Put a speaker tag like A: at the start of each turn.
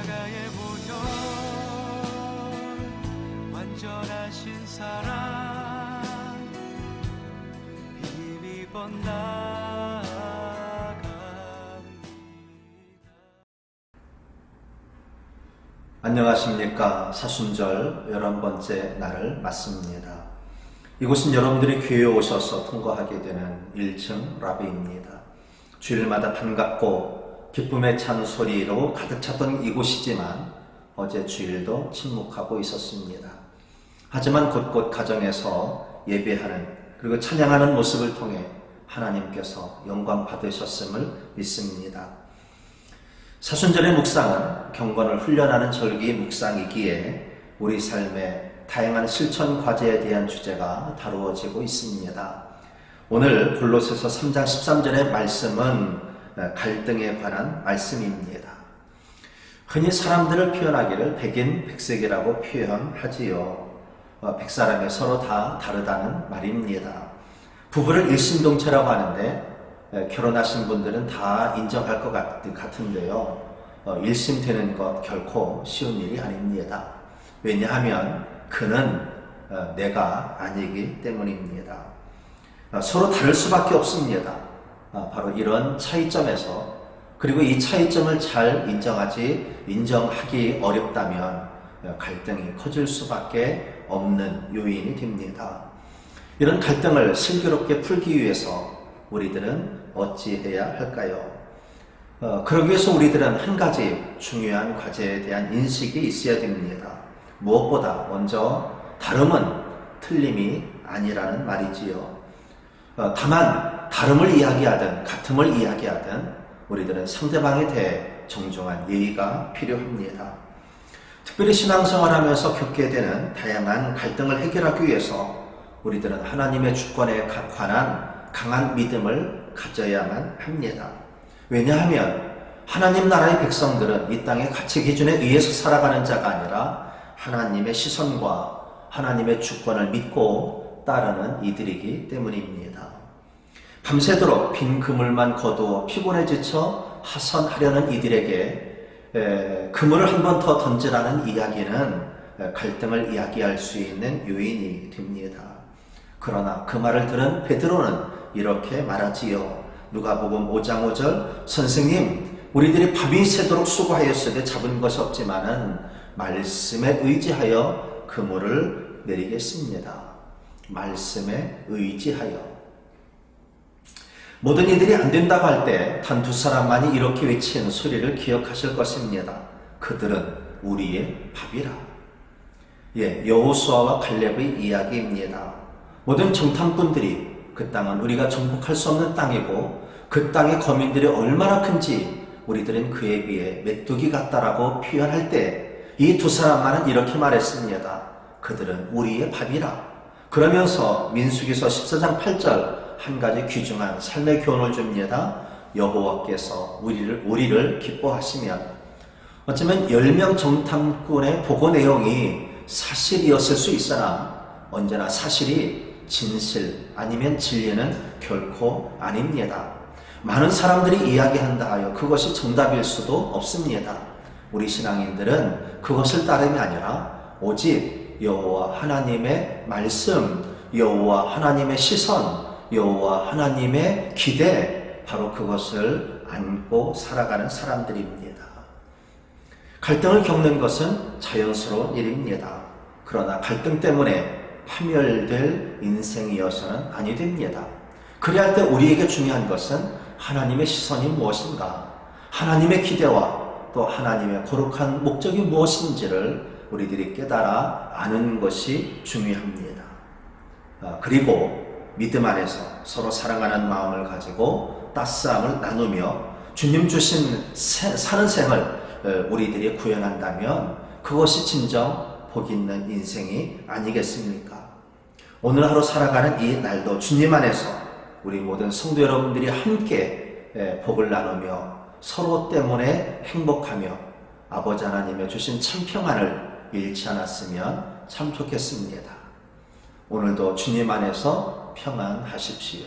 A: 십자가의 보혈 완전하신 사랑 힘입어 나아갑니다
B: 안녕하십니까. 사순절 열한 번째 날을 맞습니다. 이곳은 여러분들이 교회에 오셔서 통과하게 되는 1층 라비입니다. 주일마다 반갑고 기쁨에 찬 소리로 가득 찼던 이곳이지만 어제 주일도 침묵하고 있었습니다. 하지만 곳곳 가정에서 예배하는 그리고 찬양하는 모습을 통해 하나님께서 영광 받으셨음을 믿습니다. 사순절의 묵상은 경건을 훈련하는 절기의 묵상이기에 우리 삶의 다양한 실천 과제에 대한 주제가 다루어지고 있습니다. 오늘 골로새서 3장 13절의 말씀은 갈등에 관한 말씀입니다. 흔히 사람들을 표현하기를 백인 백색이라고 표현하지요. 어, 백사람이 서로 다 다르다는 말입니다. 부부를 일심동체라고 하는데 에, 결혼하신 분들은 다 인정할 것 같, 같은데요. 어, 일심되는 것 결코 쉬운 일이 아닙니다. 왜냐하면 그는 어, 내가 아니기 때문입니다. 어, 서로 다를 수밖에 없습니다. 어, 바로 이런 차이점에서 그리고 이 차이점을 잘 인정하지 인정하기 어렵다면 어, 갈등이 커질 수밖에 없는 요인이 됩니다. 이런 갈등을 슬기롭게 풀기 위해서 우리들은 어찌해야 할까요? 어, 그러기 위해서 우리들은 한 가지 중요한 과제에 대한 인식이 있어야 됩니다. 무엇보다 먼저 다름은 틀림이 아니라는 말이지요. 어, 다만 다름을 이야기하든 같음을 이야기하든 우리들은 상대방에 대해 정중한 예의가 필요합니다. 특별히 신앙생활하면서 겪게 되는 다양한 갈등을 해결하기 위해서 우리들은 하나님의 주권에 관한 강한 믿음을 가져야만 합니다. 왜냐하면 하나님 나라의 백성들은 이 땅의 가치 기준에 의해서 살아가는 자가 아니라 하나님의 시선과 하나님의 주권을 믿고 따르는 이들이기 때문입니다. 밤새도록 빈 그물만 거두어 피곤해 지쳐 하선하려는 이들에게 에, 그물을 한 번 더 던지라는 이야기는 에, 갈등을 이야기할 수 있는 요인이 됩니다. 그러나 그 말을 들은 베드로는 이렇게 말하지요. 누가복음 5장 5절 선생님 우리들이 밤이 새도록 수고하였으되 잡은 것이 없지만은 말씀에 의지하여 그물을 내리겠습니다. 말씀에 의지하여 모든 이들이 안 된다고 할 때 단 두 사람만이 이렇게 외치는 소리를 기억하실 것입니다. 그들은 우리의 밥이라. 예, 여호수아와 갈렙의 이야기입니다. 모든 정탐꾼들이 그 땅은 우리가 정복할 수 없는 땅이고 그 땅의 거민들이 얼마나 큰지 우리들은 그에 비해 메뚜기 같다라고 표현할 때 이 두 사람만은 이렇게 말했습니다. 그들은 우리의 밥이라. 그러면서 민수기서 14장 8절 한 가지 귀중한 삶의 교훈을 줍니다. 여호와께서 우리를 우리를 기뻐하시면 어쩌면 10명 정탐꾼의 보고 내용이 사실이었을 수 있으나 언제나 사실이 진실 아니면 진리는 결코 아닙니다. 많은 사람들이 이야기한다 하여 그것이 정답일 수도 없습니다. 우리 신앙인들은 그것을 따름이 아니라 오직 여호와 하나님의 말씀, 여호와 하나님의 시선, 여호와 하나님의 기대 바로 그것을 안고 살아가는 사람들입니다. 갈등을 겪는 것은 자연스러운 일입니다. 그러나 갈등 때문에 파멸될 인생이어서는 아니 됩니다. 그래야 할때 우리에게 중요한 것은 하나님의 시선이 무엇인가, 하나님의 기대와 또 하나님의 거룩한 목적이 무엇인지를 우리들이 깨달아 아는 것이 중요합니다. 아, 그리고 믿음 안에서 서로 사랑하는 마음을 가지고 따스함을 나누며 주님 주신 새- 사는 생을 어, 우리들이 구현한다면 그것이 진정 복 있는 인생이 아니겠습니까? 오늘 하루 살아가는 이 날도 주님 안에서 우리 모든 성도 여러분들이 함께 에, 복을 나누며 서로 때문에 행복하며 아버지 하나님의 주신 참 평안을 잃지 않았으면 참 좋겠습니다. 오늘도 주님 안에서 평안하십시오.